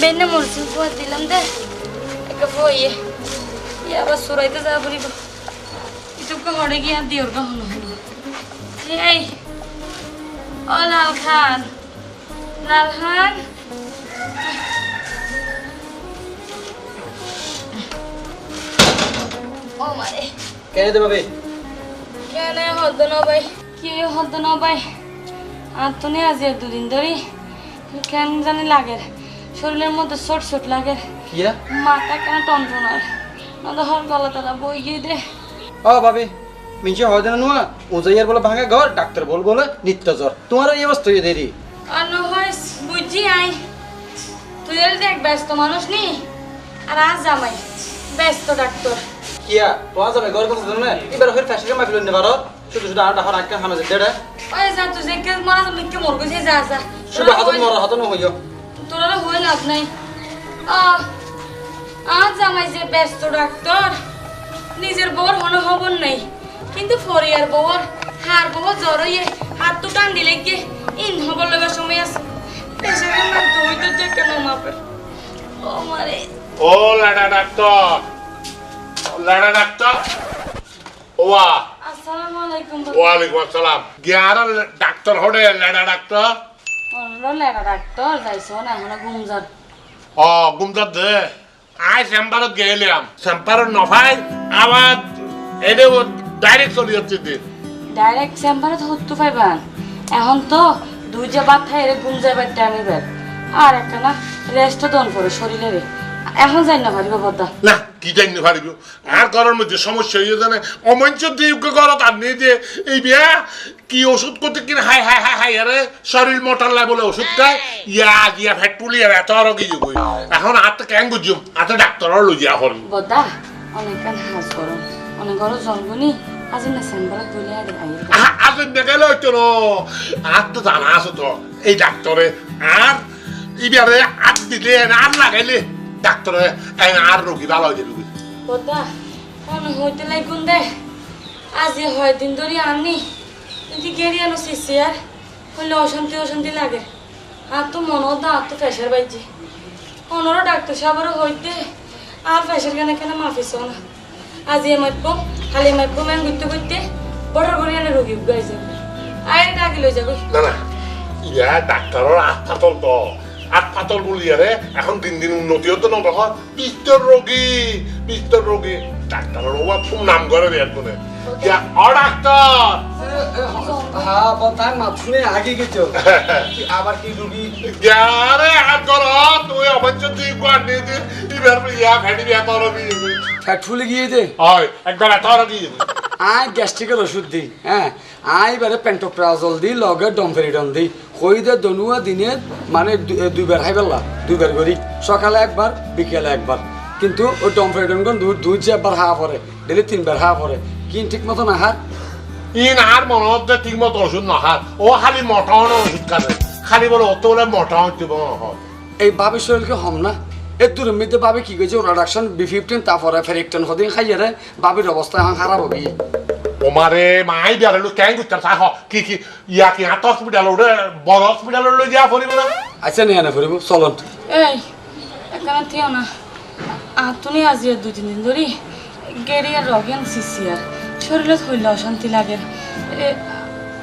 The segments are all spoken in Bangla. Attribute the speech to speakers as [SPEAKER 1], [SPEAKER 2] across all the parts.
[SPEAKER 1] বেনে মরছি ফুয়া দিলাম দে একে ফুয়ে ই আবার সুরাইতে যা বলিব ইটুকু হরে গিয়া দিওর গা হলো হলো এই ও লাল খান লাল খান ও মারে
[SPEAKER 2] কেন দে ভাবি
[SPEAKER 1] কেন হদ্দ ন ভাই কি হদ্দ ন ভাই আর তো নেই আজ দুদিন ধরে কেন জানি লাগে শরীরের মধ্যে ছোট ছোট লাগে।
[SPEAKER 2] কিয়া?
[SPEAKER 1] মাথা কেন টনটনার হর গলা তালা বই গিয়ে দে।
[SPEAKER 2] ও ভাবি মিঞ্চে হয় না নুয়া উজাইয়ার বলে ভাঙা ঘর ডাক্তার বল বলে নিত্য জ্বর। তোমার এই অবস্থা হয়ে দেরি।
[SPEAKER 1] আর নহয় বুঝছি আই। তুই দেখ ব্যস্ত মানুষ নি? আর আজ জামাই ব্যস্ত ডাক্তার।
[SPEAKER 2] কিয়া তোমার যাবে ঘর কথা জানো না? এবার হয়ে ফ্যাশনে মাফিল বারো শুধু শুধু আটা হর আটকা হামে যেতে
[SPEAKER 1] ওই যা তুই যে কে মারা তো মিকে মর গেছে যা যা
[SPEAKER 2] শুধু হাতত মরা হাতত হইও
[SPEAKER 1] তোরা হয়ে লাভ নাই আজ জামাই যে ব্যস্ত ডাক্তার নিজের বউর মনে খবর নেই কিন্তু ফরিয়ার বউর হার বউ জ্বরইয়ে হাত তো টান দিলে গিয়ে ইন হবার লগার সময় আছে পেশারের নাম তো হইতে তো কেন মাপের ও মারে
[SPEAKER 3] ও লাডা ডাক্তার লাডা ডাক্তার ওয়া ওয়ালাইকুম আসসালাম। গিয়ার ডাক্তার হডে লাডা ডাক্তার?
[SPEAKER 1] অনর ডাক্তার যাইছো না এখন ঘুমজার
[SPEAKER 3] ও গুমদার দে। আই চেম্বারত গেলাম চেম্বারত নফাই আবার এনে ডাইরেক্ট চলি যাচ্ছে দিন
[SPEAKER 1] ডাইরেক্ট চেম্বারে তো হতে পাইবান এখন তো দুই যে বাদ এর ঘুম যাবার আর একটা না রেস্ট দন করে শরীরে এখন যাই না পারিব বদা
[SPEAKER 3] না কি জানি পারিব আর করার মধ্যে সমস্যা হয়ে জানে অমঞ্চ দীর্ঘ করো তার নিয়ে যে এই বিয়া কি ওষুধ করতে কিনা? হাই হাই হাই হাই আরে শরীর মোটার লাই বলে ওষুধ খায়। ইয়া গিয়া ফ্যাট পুলি আর এত আরও কি কই। এখন হাতে কেন বুঝুম হাতে ডাক্তারও লই যা হল
[SPEAKER 1] বদা অনেক কান হাজ করো। অনেক বড় আজি না আর আইয়ে
[SPEAKER 3] আজ দেখাইলে হইতো ন। আর তো জানা আছে তো এই ডাক্তারে। আর ইবারে হাত দিলে আর লাগাইলে ডাক্তারে আর রোগী ভালো হয়ে যাবে
[SPEAKER 1] কোন হইতে লাগুন দে আজি হয় দিন ধরে আনি কিন্তু গেরি আনো শিশি আর হইলে অশান্তি অশান্তি লাগে। আর তো মনে হতো আর তো প্রেশার বাইছে। অনরও ডাক্তার সাহেবেরও হইতে আর প্রেশার কেন কেন মাফিস না আজি আমার পম খালি পম আমি ঘুরতে ঘুরতে বড় করে এনে রোগী গাইছে আয় ডাকি লই যাব।
[SPEAKER 3] না না ইয়া ডাক্তারের তো আট পাতল বলি আরে এখন দিন দিন উন্নতি হতো না তখন পিস্তর রোগী পিস্তর রোগী ডাক্তারের ওবা খুব নাম করে রে একজনে ইয়া অ ডাক্তার
[SPEAKER 2] হ্যাঁ তাই মাত শুনে আগে গেছো। কি আবার কি রুগী
[SPEAKER 3] হাত কর তুই দি ইবার ইয়া ফেটি বিয়া তোর
[SPEAKER 2] গিয়ে দে।
[SPEAKER 3] হয় একবার তোর দিয়ে
[SPEAKER 2] আই গ্যাস্ট্রিকের ওষুধ দিই হ্যাঁ আই বারে পেন্টোপ্রাজল দিই লগে ডমফেরিডন দিই কই দে দনুয়া দিনে মানে দুইবার খাই পেলা দুইবার করি। সকালে একবার বিকেলে একবার। কিন্তু ওই ডমফেরিডন কোন দুই দুই যে একবার হা পরে ডেলি তিনবার হা পরে। কিন ঠিক মতো না হার
[SPEAKER 3] ইন আর মনে হচ্ছে ঠিক মতো ওষুধ নহার ও খালি মোটা হনো ওষুধ খাবে খালি বলে অত বলে মোটা হচ্ছে হয়।
[SPEAKER 2] এই বাবির শরীরকে হম না? এই দূরের মধ্যে বাবি কি কইছে প্রোডাকশন বি ফিফটিন তারপরে ফেরিকটন হদিন খাইয়ে রে। বাবির অবস্থা এখন খারাপ হবি।
[SPEAKER 3] ওমারে মাই বিয়ারে লো কেন করতে চাহ কি কি ইয়া কি হাত হসপিটাল ওরে বড় হসপিটাল লৈ যা পড়িব না।
[SPEAKER 2] আচ্ছা নিয়ে না ফুরিব চলন।
[SPEAKER 1] এই এখানে থিও না। আতুনি আজি দুই তিন দিন ধরে গেরি আর রগেন সিসি আর। শরীরে হইলে অশান্তি লাগে। এ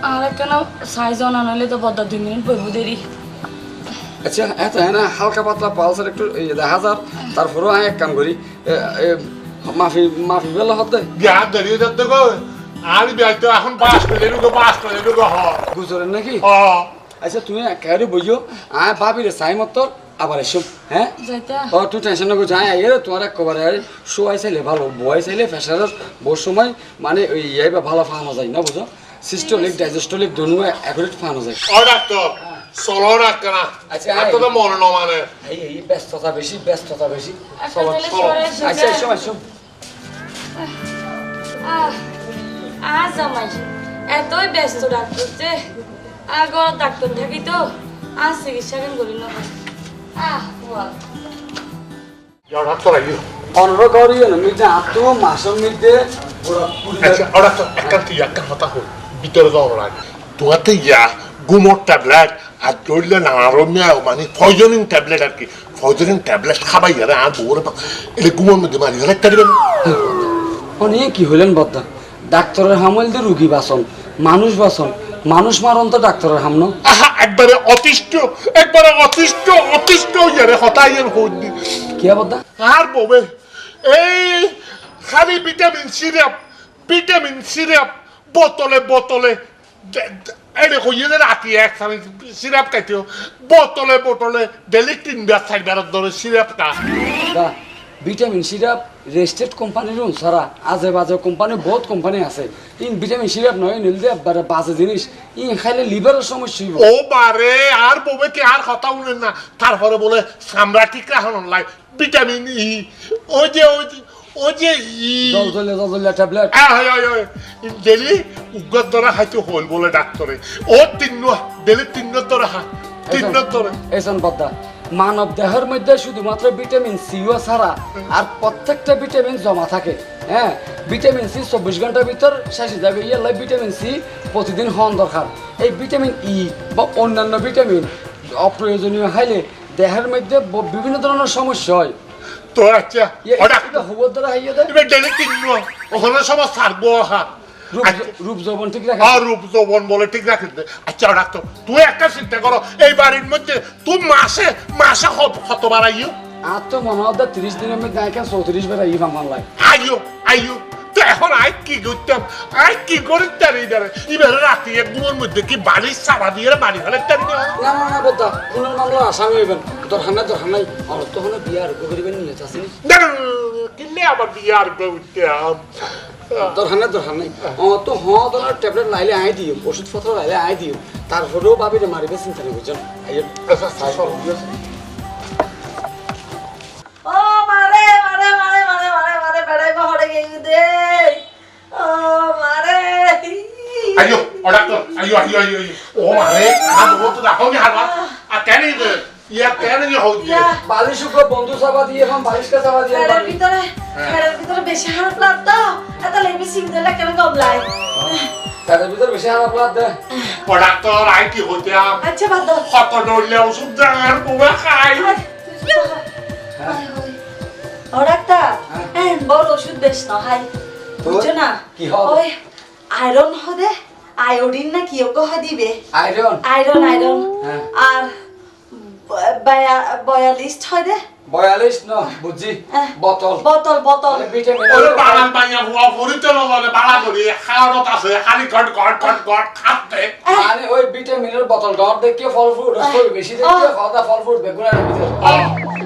[SPEAKER 1] আর কেন সাইজ অনা নইলে তো বদ্দা দুই মিনিট বইব দেরি
[SPEAKER 2] আচ্ছা এত হ্যাঁ না হালকা পাতলা পালসার একটু এই দেখা যার তারপরেও আমি এক কাম করি। মাফি মাফি বেলা হতে।
[SPEAKER 3] বিয়া দাঁড়িয়ে যাতে গো। এখন করে করে হ।
[SPEAKER 2] গুজরেন নাকি?
[SPEAKER 3] হ।
[SPEAKER 2] আচ্ছা তুমি একেবারে বুঝো আয় ভাবিরে সাই মতো আবার এসো হ্যাঁ?
[SPEAKER 1] যাইতা।
[SPEAKER 2] ও তুই টেনশন নকো যাই আইয়ে তোমার একবারে শোয়াই চাইলে ভালো বয় চাইলে প্রেশারের বহু সময় মানে ওই ইয়াইবা ভালো ফাহানো যায় না বুঝো? সিস্টোলিক ডাইজেস্টোলিক দোনো একরিট ফাহানো যায়।
[SPEAKER 3] ও ডাক্তার চলো ডাক্তার না।
[SPEAKER 2] আচ্ছা,
[SPEAKER 3] এত তো মনে ন মানে।
[SPEAKER 2] এই এই ব্যস্ততা বেশি ব্যস্ততা বেশি। চলো আচ্ছা এসো এসো
[SPEAKER 1] আহ, আজ আমাই এতই ব্যস্ত ডাক্তার যে আগর ডাক্তার থাকি তো আজ চিকিৎসা কেন করি না আহ বল
[SPEAKER 2] আতো মাসের মধ্যে
[SPEAKER 3] আচ্ছা ওরা তো একান্ত ইয়াক্কা হতা হল ভিতরে যাওয়ার লাগে তোমাতে ইয়া গুমর ট্যাবলেট আর ধরলে না আরও মেয়াও মানে ট্যাবলেট আর কি। পয়জনিং ট্যাবলেট খাবাই আরে আর বউরে এটা ঘুমের মধ্যে মারি গেলে একটা দিবেন।
[SPEAKER 2] কি হইলেন বদ্দা? ডাক্তারের হামল দিয়ে রুগী বাসন মানুষ বাসন মানুষ মারন তো ডাক্তারের হামন
[SPEAKER 3] একবারে অতিষ্ঠ একবারে অতিষ্ঠ অতিষ্ঠ ইয়ারে হতাইয়ের হইনি
[SPEAKER 2] কি বদ্দা
[SPEAKER 3] আর ববে এই খালি ভিটামিন সিরাপ ভিটামিন সিরাপ বোতলে বোতলে এটা কইয়ে যে রাতি এক খালি সিরাপ খাইতেও বোতলে বোতলে ডেলি তিন বার চার বার ধরে সিরাপটা
[SPEAKER 2] দা ভিটামিন সিরাপ রেস্টেড কোম্পানির সারা আজে বাজে কোম্পানি বহুত কোম্পানি আছে। ইন ভিটামিন সিরাপ নয় নিল একবারে বাজে জিনিস ইন খাইলে লিভারের সমস্যা হইব।
[SPEAKER 3] ও বারে আর ববে কি আর কথা শুনেন না? তারপরে বলে সামরা ঠিক রাখানো লাই ভিটামিন ই ওই যে ওই যে ওই যে ই।
[SPEAKER 2] জল জলে জল জলে ট্যাবলেট
[SPEAKER 3] ডেলি উগ্র ধরে খাইতে হল বলে ডাক্তারে ও তিন ডেলি তিন খা। তিন ধরে
[SPEAKER 2] এসন বদ্দা মানব দেহের মধ্যে শুধুমাত্র ভিটামিন সিও ছাড়া আর প্রত্যেকটা ভিটামিন জমা থাকে। হ্যাঁ ভিটামিন সি চব্বিশ ঘণ্টার ভিতর শেষ হয়ে যাবে ইয়ার ভিটামিন সি প্রতিদিন হন দরকার। এই ভিটামিন ই বা অন্যান্য ভিটামিন অপ্রয়োজনীয় খাইলে দেহের মধ্যে বিভিন্ন ধরনের সমস্যা হয়।
[SPEAKER 3] তো আচ্ছা
[SPEAKER 2] ইয়ে- হুবর দ্বারা হাইয়ে দেয়।
[SPEAKER 3] এবার
[SPEAKER 2] রূপ যৌবন ঠিক রাখে
[SPEAKER 3] আর রূপ যৌবন বলে ঠিক রাখি আচ্ছা ডাক্তার তুই একটা চিন্তা করো এই বাড়ির মধ্যে তুই মাসে মাসে কত বাড়াইও
[SPEAKER 2] আর তো মনে হয় তিরিশ দিনের মধ্যে নায়িকা চৌত্রিশ বেড়া ই ভাঙান লাগে
[SPEAKER 3] আইও আইও তো এখন আই কি করতাম আই কি করতাম এইবারে এবারে রাতে এক ঘুমের মধ্যে কি বাড়ির সারা দিয়ে বাড়ি ফেলে তারি না
[SPEAKER 2] না না না বদ্দা খুনের আসামি হইবেন দরকার নাই দরকার তো হলে বিয়ে আর করিবেন নিয়ে আসেনি
[SPEAKER 3] না না, না, কিনলে আবার বিয়ে করতাম
[SPEAKER 2] দরকার নাই দরকার নাই। তো হ ধরার ট্যাবলেট লাইলে আই দিও ওষুধপত্র লাইলে আই দিও। তারপরেও ভাবি রে মারিবে চিন্তা নেই বুঝছেন আইয়ের
[SPEAKER 4] ও মারে মারে মারে মারে মারে মারে বেড়াই বহরে গেই দে। ও মারে।
[SPEAKER 3] আইও ও ডাক্তার আইও আইও আইও। ও মারে হাত বলতে দেখো নি হাত আর কেন ইয়ে ইয়া কেন হচ্ছে
[SPEAKER 2] বালিশ উপর বন্ধু চাপা দিয়ে এখন বালিশকে চাপা দিয়ে
[SPEAKER 4] পেটের ভিতরে পেটের ভিতরে বেশি হাড় লাগতো এত লেবি সিম দিলে কেন গবলাই
[SPEAKER 2] তাদের ভিতর বেশি খারাপ লাগ দে।
[SPEAKER 3] ডাক্তার আই কি
[SPEAKER 4] আচ্ছা বাদ দাও।
[SPEAKER 3] কত নইলে ওষুধ খাই।
[SPEAKER 4] ও ডাক্তার হ্যাঁ। বড় ওষুধ বেশ না হাই। বুঝছ না?
[SPEAKER 2] কি হবে?
[SPEAKER 4] ওই আয়রন হবে আয়োডিন না কি ওকে হয় দিবে আয়রন আয়রন।
[SPEAKER 2] হ্যাঁ।
[SPEAKER 4] আর বয়ালিস্ট হয় দে।
[SPEAKER 2] বয়ালিশ ন বুঝছি।
[SPEAKER 4] হ্যাঁ।
[SPEAKER 2] বোতল
[SPEAKER 4] বোতল বোতল
[SPEAKER 2] মানে ভিটামিন
[SPEAKER 3] ওরে বাগান বানিয়া হুয়া ফরিতে নলে বালা করি খাওয়ারত আছে খালি গট গট গট গট খাতে
[SPEAKER 2] মানে ওই ভিটামিনের বোতল ডর দেখিয়ে ফল ফ্রুট ওই বেশি দেখিয়ে খাওয়া ফল ফ্রুট বেগুনের ভিতরে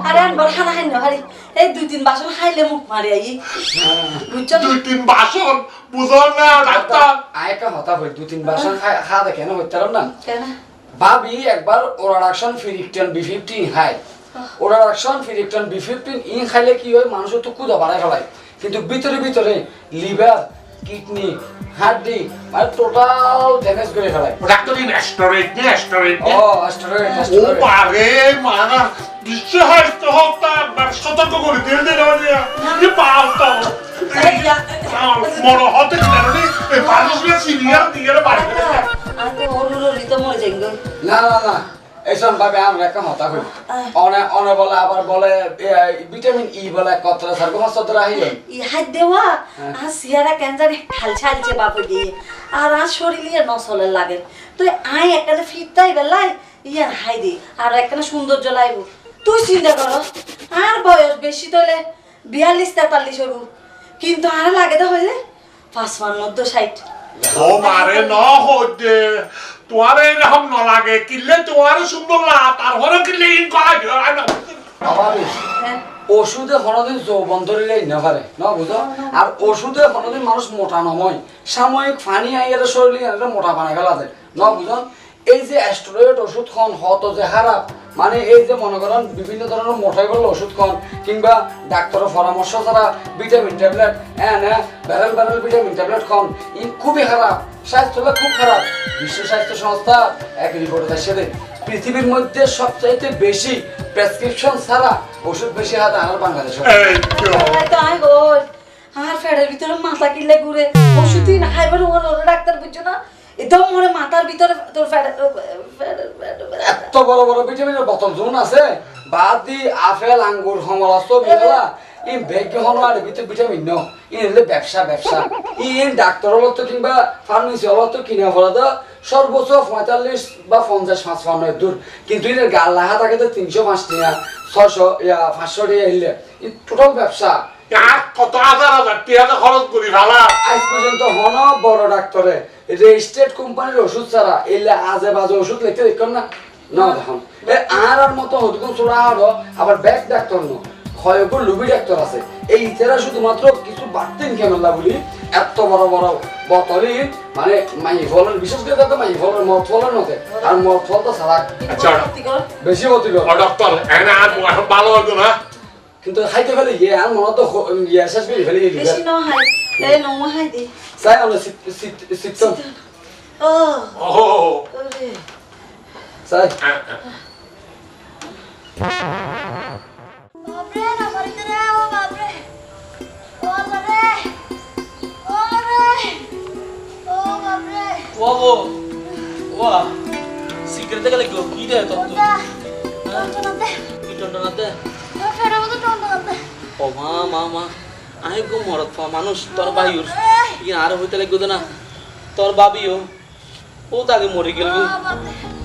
[SPEAKER 4] আরে আনবার খানা খাই না হারি এই দুই তিন বাসন খাইলে মুখ মারি আই। বুঝছ
[SPEAKER 3] দুই তিন বাসন বুঝো না ডাক্তার।
[SPEAKER 2] আয়কা হতা হই দু তিন বাসন খা দেখে না হইতাম না?
[SPEAKER 4] কেন?
[SPEAKER 2] ভাবি একবার ওরাডাকশন ফিরিকটন বি ফিফটিন খাই ওরাডাকশন ফিরিকটন বি ফিফটিন ইন খাইলে কি হয় মানুষের তো কুদা বাড়ায় ফেলায়। কিন্তু ভিতরে ভিতরে লিভার কিডনি হাড্ডি মানে টোটাল ড্যামেজ করে ফেলায়।
[SPEAKER 3] ডাক্তার ইন রেস্টুরেন্ট নি। রেস্টুরেন্ট
[SPEAKER 2] ও অ্যাস্টেরয়েড
[SPEAKER 3] ও
[SPEAKER 2] অ্যাস্টেরয়েড
[SPEAKER 3] পারে মানা বিশ্ব হয়তো হতা সতর্ক করে দিয়ে দিল কি পাও তো।
[SPEAKER 4] এই ইয়া-
[SPEAKER 3] মনে হতে কারণে মানুষগুলো সিনিয়র দিয়ে বাড়ি
[SPEAKER 4] আমি তো অরুরি মরে যাই
[SPEAKER 2] না না না। এইসব ভাবে আমরা একটা হতা হই অনে অনে বলে আবার বলে ভিটামিন ই বলে কতটা সার্গো মাছ তোরা আইল
[SPEAKER 4] ই হাত দেওয়া আর সিয়ারা ক্যান্সার হাল ছালছে বাপে গিয়ে আর আর শরীরে নসলে লাগে। তুই আই একটা ফিরতাই বেলাই ইয়ার হাই দি। আর একটা সৌন্দর্য লাইব। তুই চিন্তা কর আর বয়স বেশি তোলে বিয়াল্লিশ তেতাল্লিশ হবু কিন্তু আর লাগে তো হইলে পাঁচপান্ন তো ষাট।
[SPEAKER 3] ও মারে ন হতে তোমার এরকম ন লাগে। কিনলে তোমার সুন্দর লা তারপরে কিনলে ইন করা না
[SPEAKER 4] হ্যাঁ।
[SPEAKER 2] ওষুধে কোনোদিন যৌবন ধরিলে না পারে না বুঝো? আর ওষুধে কোনোদিন মানুষ মোটা নহয়। সাময়িক ফানি আইয়ারে শরীরে মোটা বানাই ফেলা যায় না বুঝো? এই যে অ্যাস্ট্রয়েড ওষুধ খন হত যে খারাপ মানে এই যে মনে করেন বিভিন্ন ধরনের মোটাই করলে ওষুধ খন কিংবা ডাক্তারের পরামর্শ ছাড়া ভিটামিন ট্যাবলেট হ্যাঁ ব্যারেল ব্যারেল ভিটামিন ট্যাবলেট খন ই খুবই খারাপ। স্বাস্থ্যটা খুব খারাপ। বিশ্ব স্বাস্থ্য সংস্থা এক রিপোর্টে দেশে পৃথিবীর মধ্যে সবচাইতে বেশি প্রেসক্রিপশন ছাড়া ওষুধ বেশি হাতে আনার বাংলাদেশে।
[SPEAKER 4] আমার ফেডের ভিতরে মাথা কিনলে ঘুরে। ওষুধই না খাইবার ওর ওর ডাক্তার বুঝছ না? একদম মনে মাথার ভিতরে তোর
[SPEAKER 2] এত বড় বড় ভিটামিনের বোতল জোন আছে। বাদ আপেল, আঙ্গুর সমলা সব মিলা ই বেগ হন আর ভিতরে ভিটামিন ন। ই হলে ব্যবসা ব্যবসা। ই ডাক্তার হলো তো কিংবা ফার্মেসি হলো তো কিনে ফলা তো? সর্বোচ্চ পঁয়তাল্লিশ বা পঞ্চাশ পাঁচ পান্ন দূর। কিন্তু এর গাল লাহা থাকে তো তিনশো পাঁচ টাকা ছশো ইয়া, পাঁচশো ই টোটাল ব্যবসা।
[SPEAKER 3] আর কত হাজার হাজার? টিয়াতে খরচ করি ভালা
[SPEAKER 2] আজ পর্যন্ত হন বড় ডাক্তারে। রেজিস্ট্রেড কোম্পানির ওষুধ ছাড়া এলে আজে বাজে ওষুধ লিখতে দেখুন না। না দেখুন। আর আর মতো হতগুন চোরা হলো আবার ব্যাগ ডাক্তার ন ক্ষয়কুর লুবি ডাক্তার আছে। এই ইতেরা শুধুমাত্র কিছু বাড়তেন কেমন বলি? এত বড় বড় বোতলই মানে মাই ফলের বিশেষ করে তো মাই ফলের মদ ফলের মতে আর মদ ফল তো ছাড়া
[SPEAKER 3] আচ্ছা।
[SPEAKER 2] বেশি ক্ষতিকর।
[SPEAKER 3] ডক্টর এনে আর ভালো হতো না।
[SPEAKER 2] কিন্তু খাইতে ফেলে ইয়ে আর মনে তো ইয়ে শেষ করে ফেলে
[SPEAKER 4] বেশি ন হাই এ নমা হাই দি।
[SPEAKER 2] চাই আমরা
[SPEAKER 4] ও
[SPEAKER 3] ও
[SPEAKER 5] বাপরে না বাড়িতে রে ও বাপরে ও বাপরে ও বাপরে ও বাপরে
[SPEAKER 6] ওয়াবো ওয়া সিগারেট গেলে গো কি রে তো
[SPEAKER 5] ওটা টনটনাতে
[SPEAKER 6] কি টন্ডনাতে
[SPEAKER 5] ও ফেরা মতো টনটনাতে
[SPEAKER 6] ও মা মা মা। আই গো মরত মানুষ তোর ভাইউর ই আর হইতে লাগবে না। তোর বাবিও। ও তাকে মরে গেল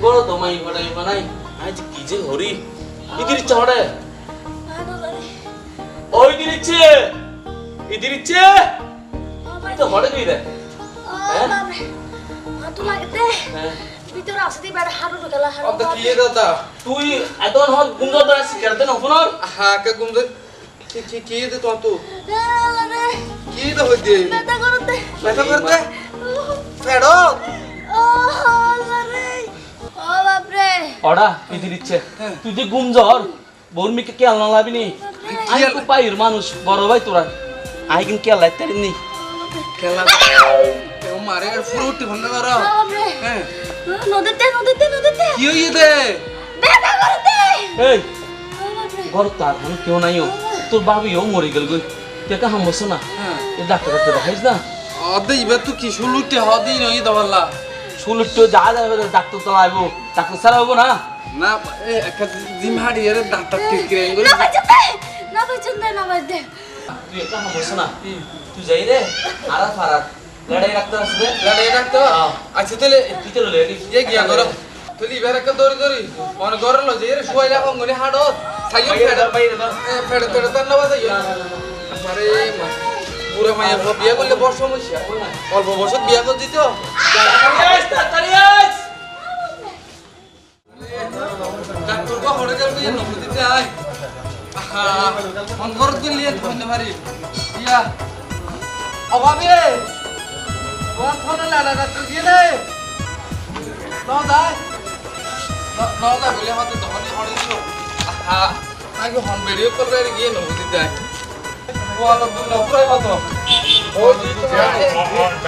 [SPEAKER 6] বড় তোমাই ঘটাই বানাই আজ কি যে হরি। ইদির চড়ে ওই
[SPEAKER 5] দিচ্ছে
[SPEAKER 6] ইদিচ্ছে তো হড়ে দিই রে। হ্যাঁ?
[SPEAKER 5] তোমাকে
[SPEAKER 6] হ্যাঁ।
[SPEAKER 5] ভিতরে আসতে পারে হাড়ু ঢোকালা হাড়ু
[SPEAKER 7] কি দাদা
[SPEAKER 6] তুই এত হত গুমজো তোরা শিকারতে না ফোনর
[SPEAKER 7] হ্যাঁ কে গুমজো কি কি কি দে তো?
[SPEAKER 5] তো
[SPEAKER 7] কি দে হই দে
[SPEAKER 5] ব্যথা করতে।
[SPEAKER 7] ব্যথা করতে? ফেড়ো
[SPEAKER 5] ও আল্লাহরে ও বাপরে।
[SPEAKER 6] ওডা কি দিলিছে তুই যে গুমজর বোন মিকে কে আলনা লাবিনি আই তো পাইর মানুষ বড় ভাই তোরা। আই কিন কে লাইতে নি।
[SPEAKER 7] খেলা কেউ মারে
[SPEAKER 5] ফুরুটি ধরো
[SPEAKER 7] হ্যাঁ।
[SPEAKER 5] নদীতে নদীতে নদীতে। কি হইছে
[SPEAKER 6] এই ঘর তার ঘরে কেউ নাইও তোর বাবিও মরে গেল গই টেকা হামবছ না। হ্যাঁ। এ ডাক্তার ডাক্তার দেখাইস না?
[SPEAKER 7] অদে ইবার তো কি সুলুটে হদি নই দবাল্লা
[SPEAKER 6] সুলুটে যা যাবে ডাক্তার তো আইবো। ডাক্তার সারা হব না?
[SPEAKER 7] না একটা জিম হাড়ি এর ডাক্তার ঠিক করে গেল?
[SPEAKER 5] না বাজতে না বাজতে না বাজতে
[SPEAKER 6] তুই একা হামবছ না। তুই যাই রে। আরা ফারা লড়াই রাখতে
[SPEAKER 7] আসবে লড়াই
[SPEAKER 6] রাখতে
[SPEAKER 7] আচ্ছা তাহলে
[SPEAKER 6] তুই
[SPEAKER 7] তো লড়াই গিয়া গিয়া করো। তুই ইবারকে দৌড়ি দৌড়ি মন গরল যে রে শুয়াইলা কঙ্গনি হাড়ত সাইয়ো দা ফেড ফেড তার নাবা যাইও আরে পুরো মাইয়া বিয়া করলে বড় সমস্যা। অল্প বছর বিয়া করে দিত ডাক্তার কো হড়ে গেল দিতে আয়। অন্তর গেলিয়ে ধন্যবাদ ইয়া অভাবে। ওয়ান ফোন লাগা ডাক্তার গিয়ে নে দাও দাও দা বলে হাতে ধনি হড়ে দিল হন ভিডিও করে গিয়ে নবু দিতে আই ওয়ালা দুন নফরাই মতো ও জি তো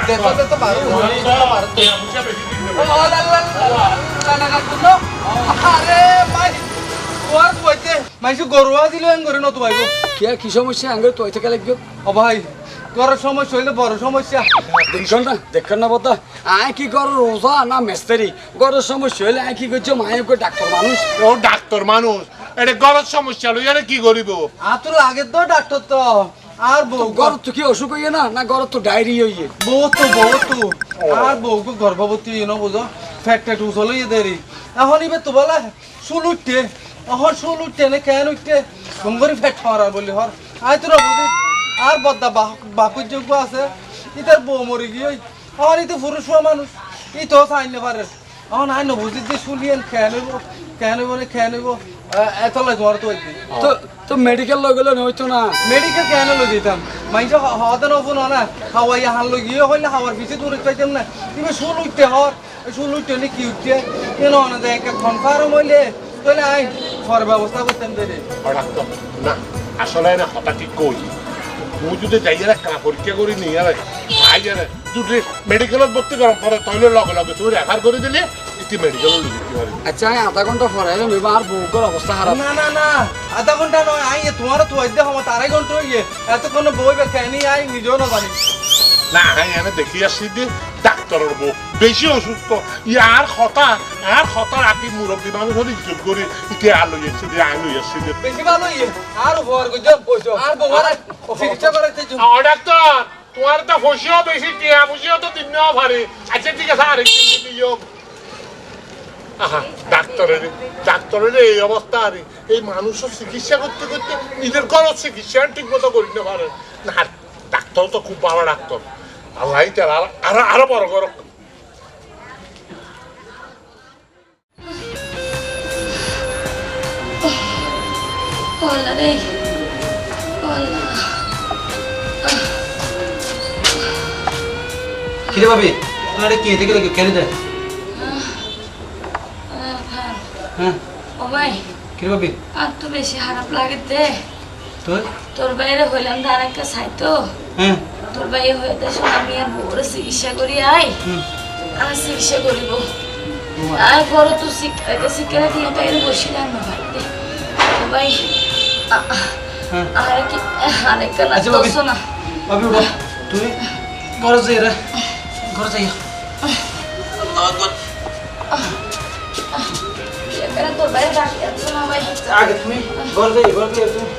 [SPEAKER 7] দেখো তো মারো আরে ভাই ওয়ার কইতে মাইসু গরুয়া দিল এন করে নতো ভাইগো
[SPEAKER 2] কি সমস্যা? আঙ্গুর তো থেকে লাগবে।
[SPEAKER 7] ও ভাই। গর সমস্যা হইলে বড় সমস্যা।
[SPEAKER 2] দেখুন না দেখুন না বতা আয় কি কর রোজা না মেস্তারি? গরের সমস্যা হলে আয় কি করছ মায়ে কই ডাক্তার মানুষ।
[SPEAKER 3] ও ডাক্তার মানুষ এটা গরজ সমস্যা লই কি করিব?
[SPEAKER 7] আতুর আগে তো ডাক্তার তো আর বউ
[SPEAKER 2] গর তো কি অসুখ হইয়ে না না গর তো ডায়রি হইয়ে?
[SPEAKER 7] বউ তো বউ তো আর বউকে গর্ভবতী ন বুঝো ফ্যাট ট্যাট উছল ইয়ে দেরি। এখন ইবে তো বলা চুল উঠতে এখন চুল উঠতে না কেন উঠতে? গঙ্গরি ফ্যাট হওয়ার বলি হর। আই তোর বুঝি আর বদ্দা বাকুর যোগ্য আছে। ইতার বউ মরে গিয়ে এখন ইতে পুরুষ হওয়া মানুষ। ই তো চাইন পারে। এখন আই নবুঝি যে শুলিয়েন খেয়ে নেব খেয়ে নেব না খেয়ে নেব এত লাগে তোমার তো একদিন
[SPEAKER 2] তো তো মেডিকেল লই গেলে নইতো না?
[SPEAKER 7] মেডিকেল কেন লই দিতাম? মাইসে হওয়াতে নফো না হাওয়াই হান লই গিয়ে হইলে হাওয়ার পিছে দূরে পাইতাম না। তুমি শুল উঠতে হর শুল উঠতে নি কি উঠতে? কেন না দেয় একটা কনফার্ম হইলে? তাহলে আই ফর ব্যবস্থা করতাম দেরে
[SPEAKER 3] ও না আসলে না হঠাৎ ঠিক কই? মুই যদি যাই আর একটা পরীক্ষা করি নি আর আই আর যদি মেডিকেলত ভর্তি করার পরে তইলে লগে লগে তুই রেফার করে দিলে ইতি মেডিকেল পারি
[SPEAKER 2] আচ্ছা আমি আধা ঘণ্টা পরে আমি আর বউকর অবস্থা খারাপ
[SPEAKER 7] না না না আধা ঘণ্টা নয় আই তোমারও তো আইতে হম আড়াই ঘণ্টা হইয়ে এতক্ষণ বই বা কেনি আই নিজেও না জানি
[SPEAKER 3] না হ্যাঁ এনে দেখি আসছি ডাক্তারের বউ বেশি অসুস্থ। ইয়ার কথা আর কথা রাখি মুরব্বী মানুষ হলে ইজ্জত করি ইকে আর লই এসছে দিয়ে আই লই এসছে। দিয়ে
[SPEAKER 7] বেশি ভালো ইয়ে। আর উপহার করছ পয়সা আর চিকিৎসা করাইতে।
[SPEAKER 3] ও ডাক্তার তোমার তো ফসিও বেশি টিয়া ফুসিও তো দিন নেওয়া পারে আচ্ছা ঠিক আছে আরেকদিন দিও আহা ডাক্তারের ডাক্তারের এই অবস্থা আরে এই মানুষের চিকিৎসা করতে করতে নিজের খরচ চিকিৎসা ঠিক মতো করি না পারে না ডাক্তার তো খুব ভালো ডাক্তার। আল্লাহ তার আরও আরও বড় করো।
[SPEAKER 1] ওলা রে ওলা
[SPEAKER 6] কিরে ভাবি? তোমার কি দেখে দেখে কেন দেয় হ্যাঁ।
[SPEAKER 1] ও ভাই
[SPEAKER 6] কিরে ভাবি?
[SPEAKER 1] আর তো বেশি খারাপ লাগে দে।
[SPEAKER 6] তোর?
[SPEAKER 1] তোর বাইরে হইলাম তার একটা সাইতো
[SPEAKER 6] হ্যাঁ।
[SPEAKER 1] তোর বাইরে হয়ে দেশ আমি আর বউরে চিকিৎসা করি আই আর চিকিৎসা করিব। আর বড় তো শিক্ষা শিক্ষা দিয়ে বাইরে বসিলাম না বাড়িতে ও ভাই
[SPEAKER 6] হ্যাঁ। আচ্ছা, তুমি ঘরে যাই রে। ঘরে যাই। আগে তুমি ঘরে যাই ঘরে যাই তুমি।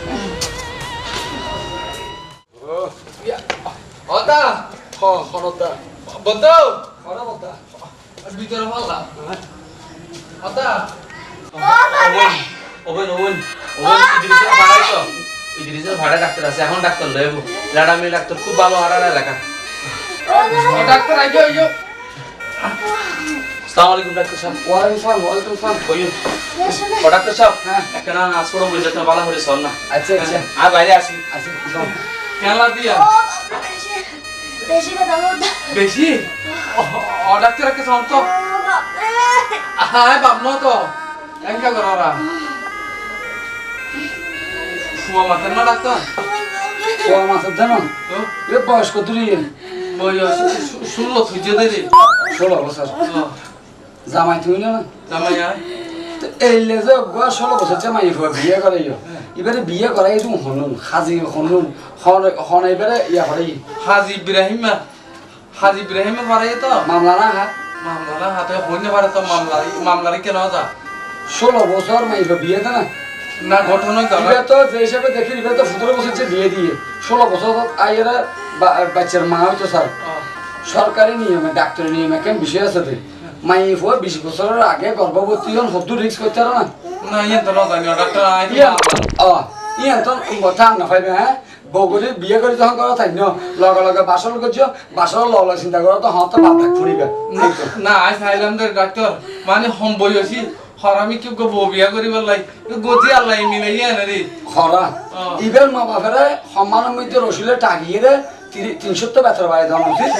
[SPEAKER 7] অদা।
[SPEAKER 2] হ খনতা
[SPEAKER 7] বন্ধ।
[SPEAKER 2] খনতা
[SPEAKER 7] ভিতরে ভাল্লা অদা।
[SPEAKER 6] ওবেন ওবেন ওবেন ইদ্রিসের ভাড়াই তো। ইদ্রিসের ভাড়া ডাক্তার আছে এখন ডাক্তার লইব লাডামি ডাক্তার খুব ভালো হারার এলাকা
[SPEAKER 7] ও ডাক্তার আইজো আইজো।
[SPEAKER 6] আসসালামু আলাইকুম ডাক্তার সাহেব।
[SPEAKER 2] ওয়ালাইকুম সালাম ওয়ালাইকুম সালাম।
[SPEAKER 6] কইন ও ডাক্তার সাহেব
[SPEAKER 2] হ্যাঁ।
[SPEAKER 6] একটা না নাচ পড়ো বললে তো ভালো করে শোন না।
[SPEAKER 2] আচ্ছা আচ্ছা।
[SPEAKER 6] আর বাইরে আসি।
[SPEAKER 2] আচ্ছা যাও।
[SPEAKER 7] খেলা দিয়া।
[SPEAKER 5] বেশি কথা বলতে
[SPEAKER 7] বেশি? ও- ডাক্তার কে শোন তো। হাই বাবনো তো। এঙ্কা করা ফুয়া মাতেন না ডাক্তার?
[SPEAKER 2] ও মাছের জানো? এ বয়স কত রে?
[SPEAKER 7] বয়স ষোলো থুজে দেরি
[SPEAKER 2] ষোলো বছর। জামাই তুমি না?
[SPEAKER 7] জামাই
[SPEAKER 2] এই লেজে গোয়া ষোলো বছর জামাই বিয়ে করে ইয় এবারে বিয়ে করে এই তুমি হনুন হাজি হনুন হন এবারে ইয়া করে।
[SPEAKER 7] হাজি ইব্রাহিম হাজি ইব্রাহিম পারে তো?
[SPEAKER 2] মামলা না হা?
[SPEAKER 7] মামলা হাতে হইতে পারে তো মামলা মামলারে কেন যা?
[SPEAKER 2] ষোলো বছর মাই বিয়ে দে না
[SPEAKER 7] না গঠন হয়
[SPEAKER 2] তো যে হিসাবে দেখি এবার তো সতেরো বছর যে বিয়ে দিয়ে। ষোলো বছর আইয়েরা বাচ্চার মা হইতো স্যার। সরকারি নিয়মে ডাক্তারি নিয়মে কেন বিষয় আছে মাই ফুয়া বিশ বছরের আগে গর্ভবতী হন হদ্দু রিক্স করতে না?
[SPEAKER 7] না ইয়ে তো জানি ডাক্তার
[SPEAKER 2] ইয়া তো কথা না পাইবে হ্যাঁ? বউগুলি বিয়ে করে যখন করো তাই ন লগে লগে করছ লগ চিন্তা করো তো হ্যাঁ তো বাপ ফুরিবে
[SPEAKER 7] না ডাক্তার মানে হম বয়সী হরামি কি গো বউ বিয়া করিব লাই গতি আল্লাহ মিলাই আনে রে।
[SPEAKER 2] খরা ইবের মা বাপেরে সম্মানের মধ্যে রসিলে টাকিয়ে রে তিনশো তো বেতর বাড়ি দেওয়া উচিত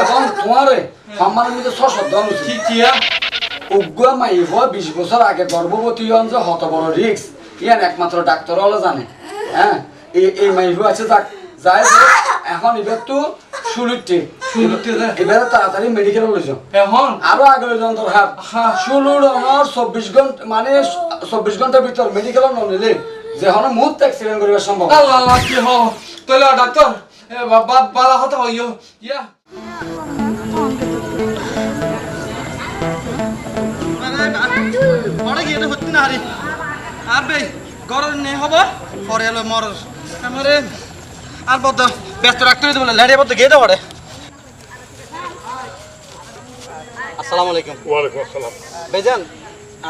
[SPEAKER 2] এবং তোমারে সম্মানের মধ্যে ছশো দেওয়া উচিত
[SPEAKER 7] কি কিয়া
[SPEAKER 2] উগ্র মাইব বিশ বছর আগে গর্ভবতী হন যে হত বড় রিক্স ইয়ান একমাত্র ডাক্তার হলে জানে। হ্যাঁ এই মাইব আছে যাক। যায় যে এখন এবার তো ষোলোটি
[SPEAKER 7] ষোলোটি?
[SPEAKER 2] এবারে তাড়াতাড়ি মেডিকেল লইছ
[SPEAKER 7] এখন?
[SPEAKER 2] আরও আগে লই যান তোর হাত ষোলো রঙর চব্বিশ ঘণ্টা মানে চব্বিশ ঘণ্টার ভিতর মেডিকেল ননিলে যে হন মুহূর্ত অ্যাক্সিডেন্ট করিবার সম্ভব
[SPEAKER 7] আল্লাহ আল্লাহ কি হ তাহলে ডাক্তার এ বাবা বালা হতা হইও ইয়া।
[SPEAKER 8] পরে গিয়ে হচ্ছে না হারি আর বে গরম নেই হব। পরে এলো মর আমারে আর বদ্ধ ব্যস্ত রাখতে হইতে বলে বদ্ধ গিয়ে দাও পরে আসসালামু আলাইকুম।
[SPEAKER 3] ওয়ালাইকুম আসসালাম।
[SPEAKER 8] বেজান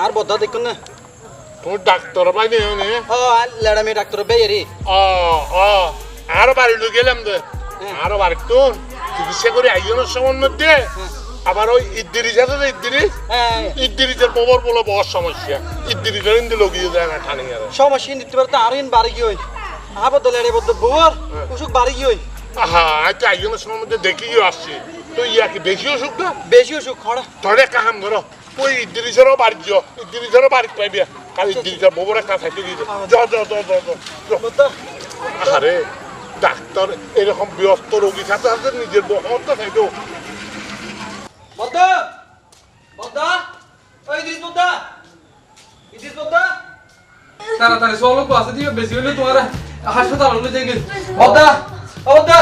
[SPEAKER 8] আর বদ্ধ দেখুন না।
[SPEAKER 3] তুমি ডাক্তার ভাই নেই নে।
[SPEAKER 8] ও মেয়ে ডাক্তার বেয়েরি
[SPEAKER 3] অ অ আরও বাড়ি লই গেলাম দে। আরও বাড়ি তো চিকিৎসা করে আইজনের সময় মধ্যে আবার ওই ইদ্দিরিজ আছে যে ইদ্দিরিজ
[SPEAKER 8] হ্যাঁ।
[SPEAKER 3] ইদ্দিরিজের ববর বলে বড় সমস্যা। ইদ্দিরিজের ইন্দি লগিয়ে যায় না ঠানি আর।
[SPEAKER 8] সমস্যা নিতে পারতে আর ইন বাড়ি গিয়ে বদ্ধ অসুখ বাড়ি গিয়ে
[SPEAKER 3] আহা আচ্ছা সময় দেখি তো ইয়া কি বেশি অসুখ না?
[SPEAKER 8] বেশি অসুখ খড়া
[SPEAKER 3] ধরে কাহাম ধরো ওই ইদ্দিরিজেরও বাড়ি যাও ইদ্দিরিজেরও বাড়ি পাইবি। কাল ইদ্দিরিজের ববর একটা খাইতে গিয়ে য য য য য
[SPEAKER 8] বদ্ধ
[SPEAKER 3] আরে ডাক্তার এরকম ব্যস্ত রোগী সাথে সাথে নিজের
[SPEAKER 8] ওই বদ্ধ
[SPEAKER 7] তাড়াতাড়ি চলো বাসে দিবে বেশি হলে তোমার। হাসপাতাল যাই গেল ও বদ্দা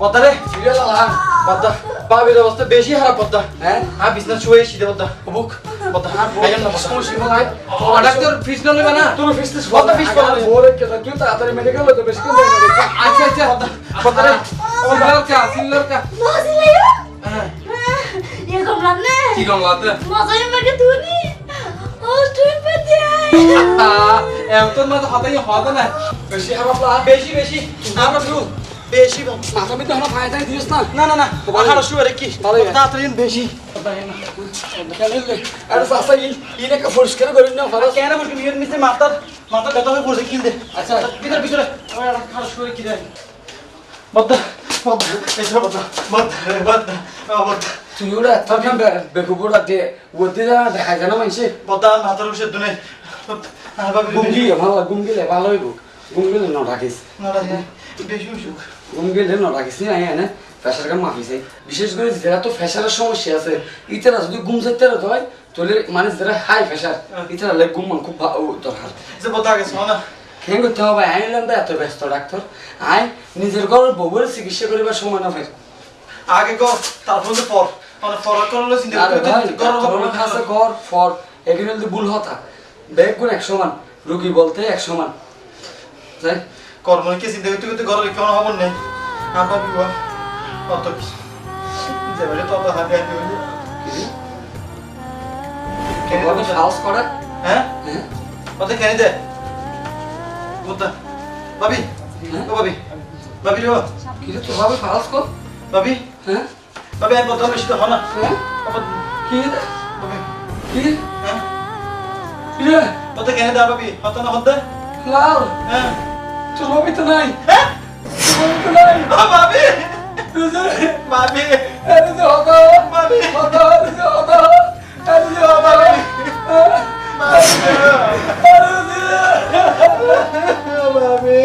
[SPEAKER 7] বদ্দা রে।
[SPEAKER 2] সিরিয়াল আলাম
[SPEAKER 8] বদ্ধ বাবির অবস্থা বেশি খারাপ পদ্মা।
[SPEAKER 2] হ্যাঁ?
[SPEAKER 8] আর বিছনা শুয়ে শীতে পদ্মা।
[SPEAKER 2] বুক
[SPEAKER 8] পদ্মা আইজন না পদ্মা
[SPEAKER 2] সমস্যা নাই
[SPEAKER 8] আর ডাক্তার ফিস না না?
[SPEAKER 2] তোর ফিসতে
[SPEAKER 8] কত fees পাওয়া যাবে?
[SPEAKER 2] বলে কে তুই তাড়াতাড়ি মেডিকেল তো বেশি করে
[SPEAKER 8] আচ্ছা আচ্ছা পদ্মা রে। সিলার কা সিলার কা
[SPEAKER 5] নে
[SPEAKER 8] তোর মাথা হাতে হতে না।
[SPEAKER 2] বেশি
[SPEAKER 8] বেশি বেশি। আমরা শুরু। বেশি।
[SPEAKER 2] মাথা মিতে হলো ফায়দা দিস না?
[SPEAKER 8] না না না। আঠারো শুয়ে রে কি
[SPEAKER 2] ভালোই না।
[SPEAKER 8] তাড়াতাড়ি বেশি।
[SPEAKER 2] আরে সাসা ইল ইনে কা পরিষ্কার করিন না ফারাস
[SPEAKER 8] কেন বলছি নিজের নিচে মাথার মাথা ব্যথা হয়ে পড়ছে কিল দে
[SPEAKER 2] আচ্ছা।
[SPEAKER 8] ভিতরে ভিতরে। একটা খারাপ শুয়ে কি দেয় বদ্দা বদ্দা এসব বদ্দা বদ্দা বদ্দা বদ্দা
[SPEAKER 2] তুই ওরা তখন বেকুপুর রাতে ওতে যা দেখা যায় না মানুষে
[SPEAKER 8] বদ্দা মাথার উঠে দুনে
[SPEAKER 2] গুমগি ভালো গুমগিলে ভালো হইব গুমগিলে ন
[SPEAKER 8] অসুখ
[SPEAKER 2] গুমগিলে ন রাখিস না এনে কাম মাফিছে বিশেষ করে যারা তো প্রেশারের সমস্যা আছে ইতারা যদি ঘুম যেতে হয় তাহলে মানে যারা হাই প্রেশার ইতারা লে ঘুম খুব ভালো দরকার
[SPEAKER 8] যে বদ্দা গেছে না
[SPEAKER 2] কেন করতে হবে তো এত ব্যস্ত ডাক্তার আই নিজের ঘরের বউয়ের চিকিৎসা করিবার সময় না ফের
[SPEAKER 8] আগে গো তারপর তো পর মানে করলে চিন্তা করতে
[SPEAKER 2] ফর যদি ভুল হতা ব্যাগ গুণ এক সমান রুগী বলতে এক সমান। তাই
[SPEAKER 8] কর্ম কি চিন্তা করতে করতে ঘরে কেমন হবন নেই আমরা বিবাহ অত কিছু যেবারে তত হাতে হাতে হয়ে
[SPEAKER 2] কেমন সাহস করে?
[SPEAKER 8] হ্যাঁ?
[SPEAKER 2] হ্যাঁ।
[SPEAKER 8] ওতে কেন দে? বুদ্ধা ভাবি?
[SPEAKER 2] হ্যাঁ?
[SPEAKER 8] ও ভাবি। ভাবি রে
[SPEAKER 2] তো ভাবে সাহস কর?
[SPEAKER 8] ভাবি?
[SPEAKER 2] হ্যাঁ?
[SPEAKER 8] ভাবি আমি বদ্ধ বেশি হনা
[SPEAKER 2] হ্যাঁ কি? কি?
[SPEAKER 8] হ্যাঁ? ওতে কেন দে ভাবি হত না হতে?
[SPEAKER 2] লাল।
[SPEAKER 8] হ্যাঁ।
[SPEAKER 2] তোর তো নাই।
[SPEAKER 8] হ্যাঁ?
[SPEAKER 2] তো নাই।
[SPEAKER 8] ও ভাবি! ভাবি!
[SPEAKER 2] আরে যে হতো।
[SPEAKER 8] ভাবি!
[SPEAKER 2] হতো আরে যে হতো। আরে যে হতো।
[SPEAKER 8] ভাবি! ভাবি!